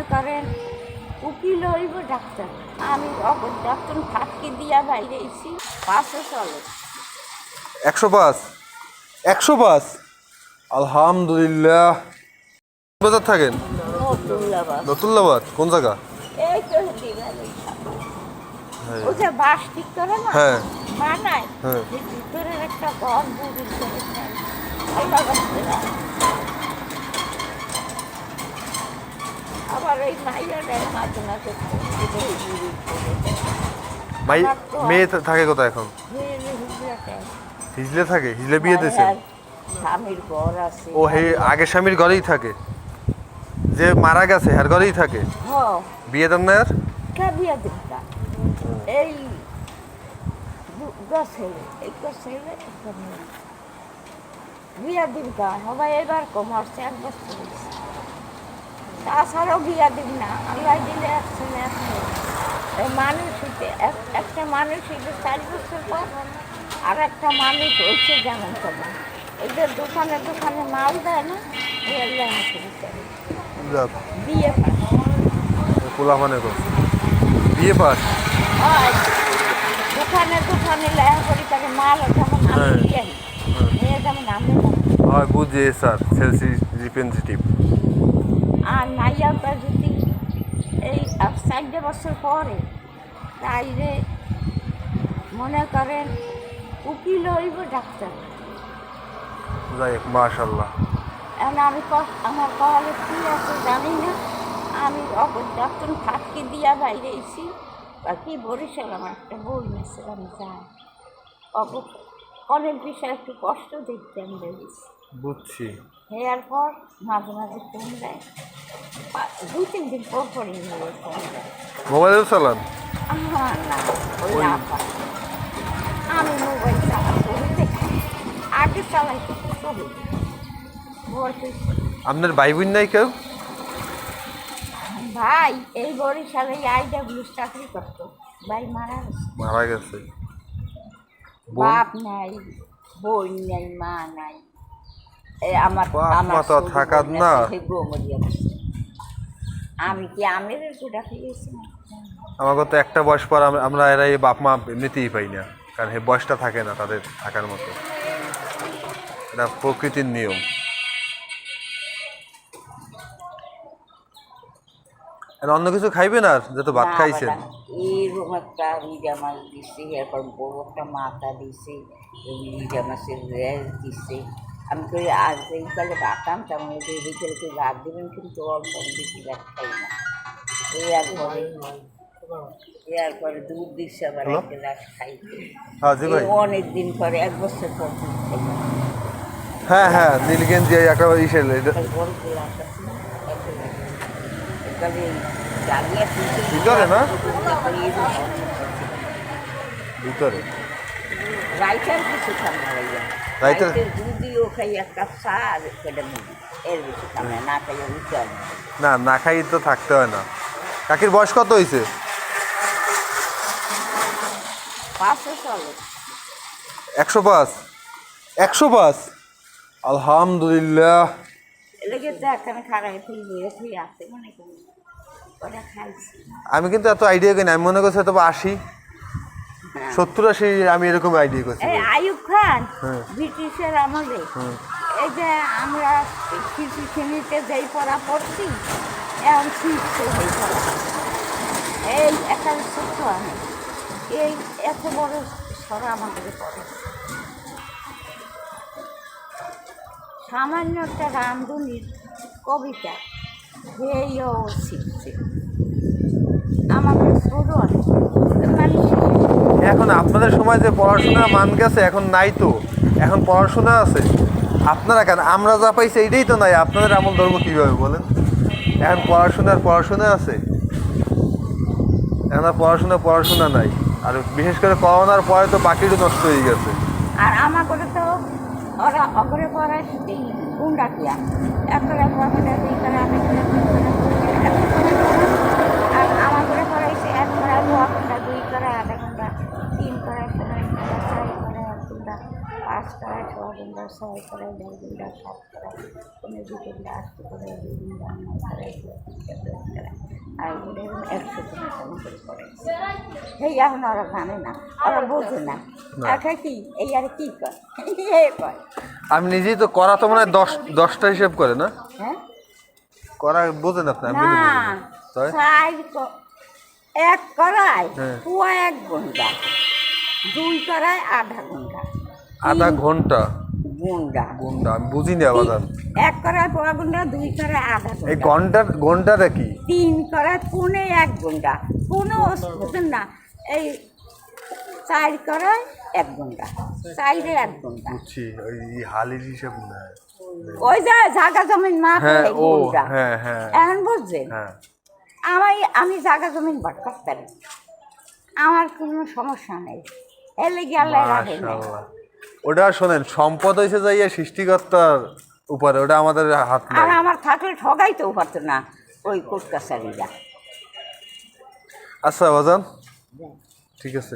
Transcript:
মনে করেন উকিল হইব ডাক্তার। আমি ডাক্তার ফাটকি দিয়া বাইরে এসি পাশে চলে একশো পাঁচ। একশো পাঁচ। আলহামদুলিল্লাহ। বাজার থাকেন? নতুল্লাবাদ কোন জায়গা? এই তো ওই যে বাস ঠিক করে না? হ্যাঁ। বানায়? হ্যাঁ। ভিতরের একটা ঘর বুড়ি করে আবার মাঝে মাঝে। মেয়ে থাকে কোথায় এখন? হিজলে থাকে? হিজলে বিয়ে দিয়েছে? স্বামীর ঘর আছে। ও হে আগের স্বামীর ঘরেই থাকে? যে মারা গেছে আর ঘরেই থাকে? হ বিয়ে দেন না আর? কে বিয়া দিবা? এই দু- এই দশ ছেলে একটা মেয়ে। বিয়া এবার কমার্সে এক বছর। তাছাড়াও বিয়া দিব না আল্লাহ দিলে এক ছেলে এক এই মানুষ হইতে এক- একটা মানুষ হইতে চার বছর পর আর একটা মানুষ হচ্ছে যেমন তেমন। এদের দোকানে দোকানে মাল দেয় না আমাকে বিচারে বিয়ে পাস। পোলা মানে বিয়ে পাস? দোকানে দোকানে লেখা করি তাকে মাল যেমন আমি হ্যাঁ। মেয়ে যেমন আমি হয় বুঝে স্যার সেলসি রিপ্রেজেন্টেটিভ। আর নাইয়াটা যদি এই চারটে বছর পরে তাইলে মনে করেন উকিল হইব ডাক্তার। যাই হোক মাশাল্লাহ আমি আমার কলে কী আছে জানি না। আমি ডাক্তার ফাটকি দিয়া বাইরে এসি বা কি বরিশাল আমার একটা বই নিয়েছে আমি যাই। অগ কলের বিষয়ে একটু কষ্ট দেখতে আমি বেরিয়েছি। বুঝছি। হেয়ার পর মাঝে মাঝে ফোন দেয়। দুই তিন দিন পর পরই ফোন দেয়। মোবাইলেও চালান? না ওই আমি মোবাইল চালা ছবি দেখি আগে চালাইতে ছবি। আপনার ভাই বোন নাই কেউ? ভাই এই বরিশালে আইডাব্লিউ চাকরি করতো। ভাই মারা গেছে। মারা গেছে। বাপ নাই বোন নাই মা নাই আমার আমার থাকার না। আমি কি আমের গোটা খেয়েছি আমাকে তো একটা বয়স পর আমরা এরা এই বাপ মা এমনিতেই পাই না কারণ এই বয়সটা থাকে না তাদের থাকার মতো। এটা প্রকৃতির নিয়ম। অন্য কিছু খাইবেন আর যত ভাত খাইছেন? এইরকম একটা রিজা মাছ দিছে এরপর বড় একটা মাথা দিছে এই রিজা মাছের রেস দিছে। আমি কই আজ বিকেলকে রাত দেবেন কিন্তু অল্প বেশি ভাত খাই না। এই একবারে এরপরে দুধ দিচ্ছে আবার হ্যালো? এক গ্লাস খাইতে। হ্যাঁ অনেক দিন পরে এক বছর পর দুধ খাই হ্যাঁ হ্যাঁ নীলগেঞ্জি একটা ইসের এটা- একটা বড় গ্লাস আছে না, এক গ্লাস। একালে জানিয়ে তুলতে ভিতরে না? ভিতরে। রাইটার কিছু রাইটার- খাই এক কাপ চা আর কেটে মুড়ি। এর বেশি না খাইয়া উঠতে হবে না। না না খাই তো থাকতে হয় না। কাকির বয়স কত হয়েছে একশো পাঁচ। একশো পাঁচ। আলহামদুলিল্লাহ। লেগে তো এখানে খারাপ তুই বয়ে তুই মনে করি। ওটা খাইছি। আমি কিন্তু এত আইডিয়া করি না আমি মনে করছি হয়তো বা আশি হ্যাঁ। সত্তর আশি আমি এরকম আইডিয়া করছি। এই আয়ুব খান হ্যাঁ। ব্রিটিশের আমলে। এই যে আমরা কৃষি শ্রেণীতে যেই পড়া পড়ছি এখন শিখছে সেই পড়া। এই একটা ছোট্ট আমি। এই এত বড় সরা আমাদের পড়ে। সামান্য একটা রামধুনির কবিতা। শিখছে আমাকে ছোট মানে এখন আপনাদের সময় যে পড়াশোনা মান গেছে এখন নাই তো। এখন পড়াশোনা আছে। আপনারা কেন? আমরা যা পাইছি এইটাই তো নাই। আপনাদের আমল ধর্ম কীভাবে বলেন? এখন পড়াশোনার পড়াশোনা আছে। এখন আর পড়াশোনা পড়াশোনা নাই। আর বিশেষ করে করোনার পরে তো বাকিটা নষ্ট হয়ে গেছে। আর ওরা অগরে পড়ায় এই গুন্ডা কিয়া এক করে পড়াশোনা দুই করে আমি এত। আর আমার করে পড়াইছে এক করে দু ঘণ্টা দুই করে আধা ঘণ্টা তিন করে পনেরো ঘণ্টা ছয় করে এক ঘণ্টা পাঁচ করে ছ ঘণ্টা ছয় করে দেড় ঘণ্টা সাত করে পনেরো দু ঘণ্টা আট করে দুই ঘণ্টা নয় করে দশ করে আর ওদের একশো টাকা করে করে এই এখন ওরা জানে না ওরা বোঝে না। কি? এই আর কি কয়? এ কয়। আমি নিজেই তো করা তো মনে হয় দশ দশটা হিসেব করে না? হ্যাঁ? করা বোঝেন আপনি আমি এক করায় হ্যাঁ। পুয়া এক ঘণ্টা দুই করায় আধা ঘণ্টা। আধা ঘণ্টা? ঘণ্টা। ঘণ্টা আমি বুঝিনি আবার। এক করায় পোয়া ঘণ্টা দুই করায় আধা এই ঘণ্টা। ঘণ্টার ঘন্টাটা কি? তিন করায় পুনে এক ঘণ্টা। পুনে বুঝেন না। এই চার করায় এক ঘণ্টা। চাইরে এক ঘণ্টা। বুঝছি ওই হালির হিসেব না। ওই যে জায়গা জমিন না হ্যাঁ ঘণ্টা হ্যাঁ হ্যাঁ। এখন বুঝছেন? আমি জমিন পারি আমার কোনো সমস্যা নেই। এলে রাখে না। ওটা শোনেন সম্পদ হয়েছে যাইয়া সৃষ্টিকর্তার উপরে ওটা আমাদের হাত আর আমার থাকলে ঠগাইতেও পারতো না ওই কোর্ট কাছারিরা আচ্ছা বাজান ঠিক আছে।